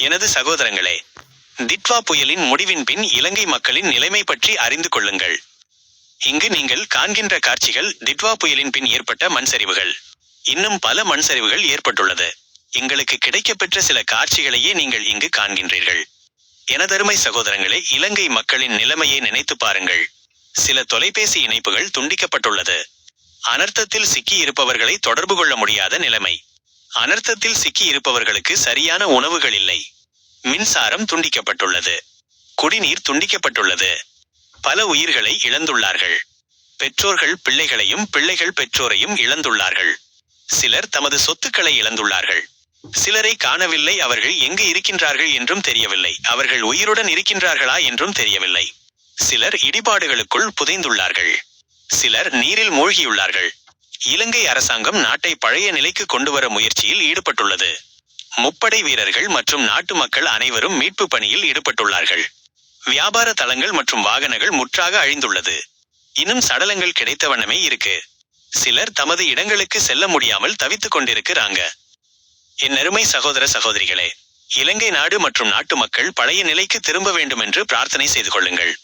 எனது சகோதரங்களே திட்வா புயலின் முடிவின் பின் இலங்கை மக்களின் நிலைமை பற்றி அறிந்து கொள்ளுங்கள். இங்கு நீங்கள் காண்கின்ற காட்சிகள் திட்வா புயலின் பின் ஏற்பட்ட மண் சரிவுகள் இன்னும் பல மண் சரிவுகள் ஏற்பட்டுள்ளது. எங்களுக்கு கிடைக்கப்பெற்ற சில காட்சிகளையே நீங்கள் இங்கு காண்கின்றீர்கள். எனதருமை சகோதரங்களே இலங்கை மக்களின் நிலைமையை நினைத்து பாருங்கள். சில தொலைபேசி இணைப்புகள் துண்டிக்கப்பட்டுள்ளது. அனர்த்தத்தில் சிக்கியிருப்பவர்களை தொடர்பு கொள்ள முடியாத நிலைமை. அனர்த்தத்தில் சிக்கி இருப்பவர்களுக்கு சரியான உணவுகள் இல்லை. மின்சாரம் துண்டிக்கப்பட்டுள்ளது. குடிநீர் துண்டிக்கப்பட்டுள்ளது. பல உயிர்களை இழந்துள்ளார்கள். பெற்றோர்கள் பிள்ளைகளையும் பிள்ளைகள் பெற்றோரையும் இழந்துள்ளார்கள். சிலர் தமது சொத்துக்களை இழந்துள்ளார்கள். சிலரை காணவில்லை அவர்கள் எங்கு இருக்கின்றார்கள் என்றும் தெரியவில்லை. அவர்கள் உயிருடன் இருக்கின்றார்களா என்றும் தெரியவில்லை. சிலர் இடிபாடுகளுக்குள் புதைந்துள்ளார்கள். சிலர் நீரில் மூழ்கியுள்ளார்கள். இலங்கை அரசாங்கம் நாட்டை பழைய நிலைக்கு கொண்டுவர முயற்சியில் ஈடுபட்டுள்ளது. முப்படை வீரர்கள் மற்றும் நாட்டு மக்கள் அனைவரும் மீட்பு பணியில் ஈடுபட்டுள்ளார்கள். வியாபார தளங்கள் மற்றும் வாகனங்கள் முற்றாக அழிந்துள்ளது. இன்னும் சடலங்கள் கிடைத்த வண்ணமே இருக்கு. சிலர் தமது இடங்களுக்கு செல்ல முடியாமல் தவித்துக் கொண்டிருக்கிறாங்க. என் அருமை சகோதர சகோதரிகளே இலங்கை நாடு மற்றும் நாட்டு மக்கள் பழைய நிலைக்கு திரும்ப வேண்டும் என்று பிரார்த்தனை செய்து கொள்ளுங்கள்.